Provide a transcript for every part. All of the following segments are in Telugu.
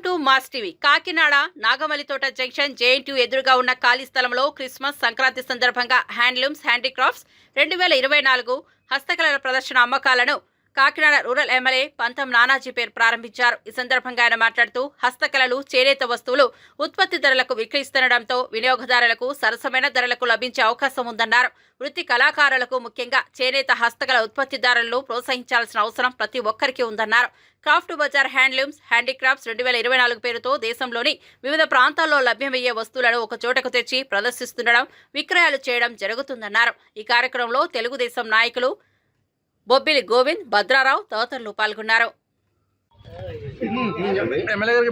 Welcome to Mass TV. Kakinada Nagamallithota junction JNT ఎదురుగా ఉన్న ఖాళీ స్థలంలో క్రిస్మస్ సంక్రాంతి సందర్భంగా హ్యాండ్లూమ్స్ హ్యాండీక్రాఫ్ట్స్ రెండు వేల ఇరవై నాలుగు హస్తకళల ప్రదర్శన అమ్మకాలను కాకినాడ రూరల్ ఎమ్మెల్యే పంతం నానాజీ పేరు ప్రారంభించారు. ఈ సందర్భంగా ఆయన మాట్లాడుతూ హస్తకళలు చేనేత వస్తువులు ఉత్పత్తి ధరలకు విక్రయిస్తుండటంతో వినియోగదారులకు సరసమైన ధరలకు లభించే అవకాశం ఉందన్నారు. వృత్తి కళాకారులకు ముఖ్యంగా చేనేత హస్తకళ ఉత్పత్తిదారులను ప్రోత్సహించాల్సిన అవసరం ప్రతి ఒక్కరికి ఉందన్నారు. క్రాఫ్ట్ బజార్ హ్యాండ్లూమ్స్ హ్యాండీక్రాఫ్ట్స్ రెండు వేల ఇరవై నాలుగు పేరుతో దేశంలోని వివిధ ప్రాంతాల్లో లభ్యమయ్యే వస్తువులను ఒక చోటకు తెచ్చి ప్రదర్శిస్తుండడం విక్రయాలు చేయడం జరుగుతుందన్నారు. ఈ కార్యక్రమంలో తెలుగుదేశం నాయకులు బొబ్బిలి గోవింద్ భద్రారావు తదితరులు పాల్గొన్నారు ఎమ్మెల్యే గారికి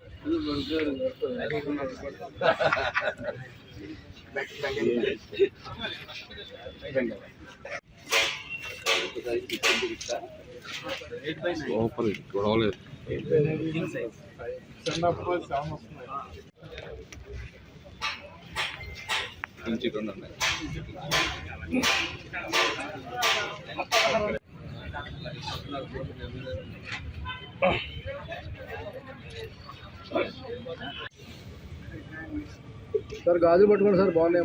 సూపర్ గొడవలేదు మంచి ఉన్నాయి. సార్ గాజులు పట్టుకోండి సార్ బాగున్నాయి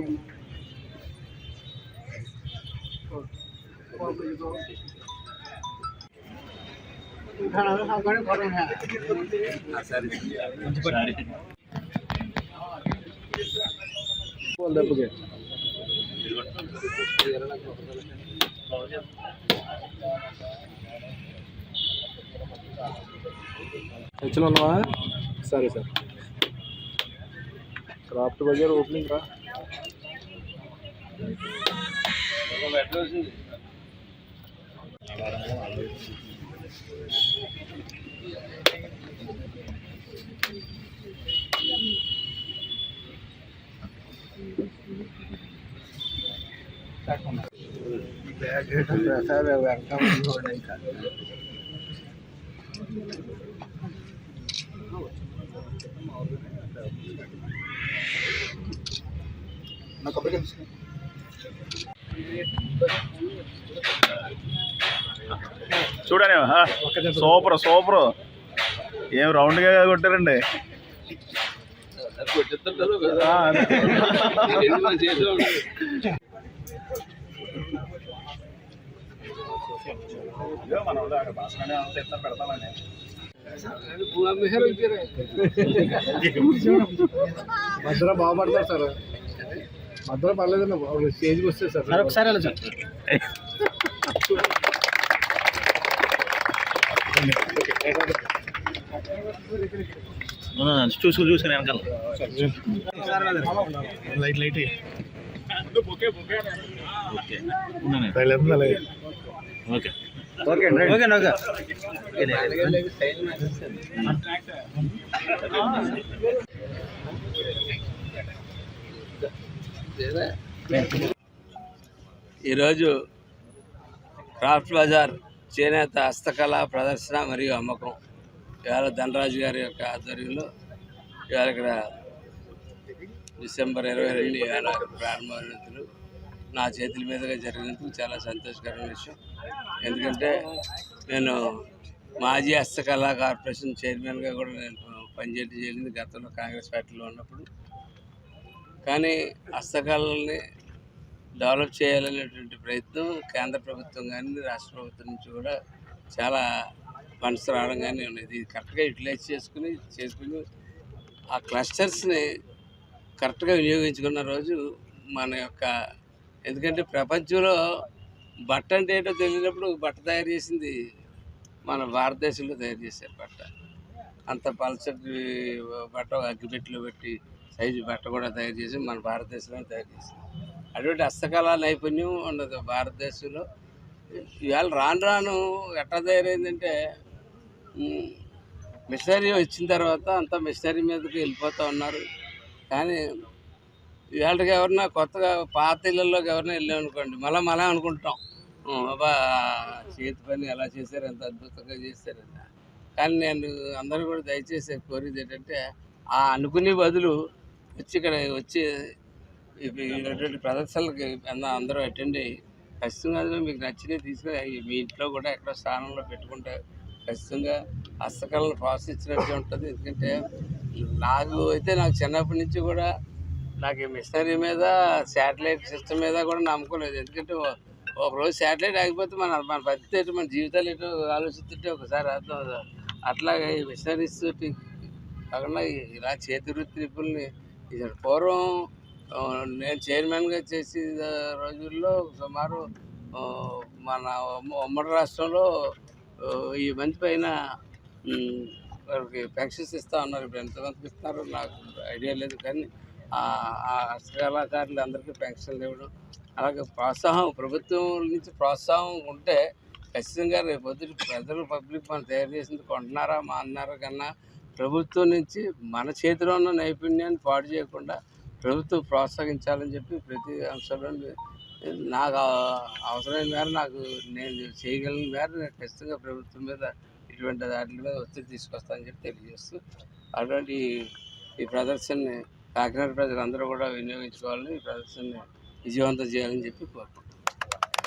దెబ్బకి హెచ్లో ఉన్నావా సరే సార్ క్రాఫ్ట్ బజార్ ఓపెనింగ్ రా చూడని సూపర్ సూపర్. ఏం రౌండ్గా కొట్టారండి? పెడతామని. మధ్యలో బాగుపడతారు సార్. మధ్యలో పర్లేదండి స్టేజ్కి వస్తే సార్ ఒకసారి చూసుకుని చూసుకుని వెనకాల. Light light. Okay okay. Okay okay okay ఈరోజు క్రాఫ్ట్ బజార్ చేనేత హస్తకళ ప్రదర్శన మరియు అమ్మకం. ఇవాళ ధనరాజు గారి యొక్క ఆధ్వర్యంలో ఇవాళ ఇక్కడ డిసెంబర్ ఇరవై రెండు ఇవాళ ప్రారంభమైనందుకు నా చేతుల మీదుగా జరిగినందుకు చాలా సంతోషకరమైన విషయం. ఎందుకంటే నేను మాజీ హస్తకళా కార్పొరేషన్ చైర్మన్గా కూడా నేను పనిచేయడం జరిగింది గతంలో కాంగ్రెస్ పార్టీలో ఉన్నప్పుడు. కానీ హస్తకళల్ని డెవలప్ చేయాలనేటువంటి ప్రయత్నం కేంద్ర ప్రభుత్వం కానీ రాష్ట్ర ప్రభుత్వం నుంచి కూడా చాలా ఫండ్స్ రావడం కానీ ఉన్నది ఇది కరెక్ట్గా యూటిలైజ్ చేసుకుని చేసుకుని ఆ క్లస్టర్స్ని కరెక్ట్గా వినియోగించుకున్న రోజు మన యొక్క ఎందుకంటే ప్రపంచంలో బట్ట అంటే ఏంటో తెలియనప్పుడు బట్ట తయారు చేసింది మన భారతదేశంలో తయారు చేశారు బట్ట. అంత పల్చటి బట్ట అగ్గిపెట్టిలో పెట్టి సైజు బట్ట కూడా తయారు చేసి మన భారతదేశంలో తయారు చేసింది. అటువంటి హస్తకళా నైపుణ్యం ఉన్నది భారతదేశంలో. ఇవాళ రాను రాను ఎట్లా తయారైందంటే మిషనరీ వచ్చిన తర్వాత అంతా మిషనరీ మీదకి వెళ్ళిపోతూ ఉన్నారు. కానీ ఇవాళకి ఎవరన్నా కొత్తగా పాత ఇళ్ళల్లోకి ఎవరైనా వెళ్ళాం అనుకోండి మళ్ళీ మళ్ళీ అనుకుంటాం బాబా చేతి పని ఎలా చేశారు ఎంత అద్భుతంగా చేశారు కానీ నేను అందరూ కూడా దయచేసి కోరేది ఏంటంటే ఆ అనుకునే బదులు వచ్చి ఇక్కడ వచ్చి ఇటువంటి ప్రదర్శనలకి అందరూ అటెండ్ అయ్యి ఖచ్చితంగా అందులో మీకు నచ్చినవి తీసుకుని మీ ఇంట్లో కూడా ఎక్కడ స్థానంలో పెట్టుకుంటే ఖచ్చితంగా హస్తకళను ప్రోత్సహించినట్టు ఉంటుంది. ఎందుకంటే నాకు అయితే నాకు చిన్నప్పటి నుంచి కూడా నాకు ఈ మిషనరీ మీద శాటిలైట్ సిస్టమ్ మీద కూడా నమ్మకం లేదు. ఎందుకంటే ఒకరోజు శాటిలైట్ ఆగిపోతే మన మన పరిస్థితి మన జీవితాలు ఎటు ఆలోచిస్తుంటే ఒకసారి అర్థం అట్లాగే ఈ మిషనరీస్ తోటి కాకుండా ఇలా చేతి వృత్తి నిపుణుల్ని ఇది పూర్వం నేను చైర్మన్గా చేసే రోజుల్లో సుమారు మన ఉమ్మడి రాష్ట్రంలో ఈ మంది పైన వారికి వాళ్ళకి పెన్షన్స్ ఇస్తా ఉన్నారు. ఇప్పుడు ఎంతమందికి ఇస్తున్నారో నాకు ఐడియా లేదు. కానీ ఆ హస్తకళాకారులు అందరికీ పెన్షన్లు ఇవ్వడం అలాగే ప్రోత్సాహం ప్రభుత్వం నుంచి ప్రోత్సాహం ఉంటే ఖచ్చితంగా రేపు పొద్దుట ప్రజలు పబ్లిక్ మనం తయారు చేసింది కొంటున్నారా మా అన్నారా కన్నా ప్రభుత్వం నుంచి మన చేతిలో ఉన్న నైపుణ్యాన్ని పాడు చేయకుండా ప్రభుత్వం ప్రోత్సహించాలని చెప్పి ప్రతి అంశంలో నాకు అవసరమైన మేర నాకు నేను చేయగలిగిన మేర నేను ఖచ్చితంగా ప్రభుత్వం మీద ఇటువంటి వాటి మీద ఒత్తిడి తీసుకొస్తానని చెప్పి తెలియజేస్తూ అటువంటి ఈ ప్రదర్శనని కాకినాడ ప్రజలందరూ కూడా వినియోగించుకోవాలని ఈ ప్రదర్శనని విజయవంతం చేయాలని చెప్పి కోరుకుంటున్నాను.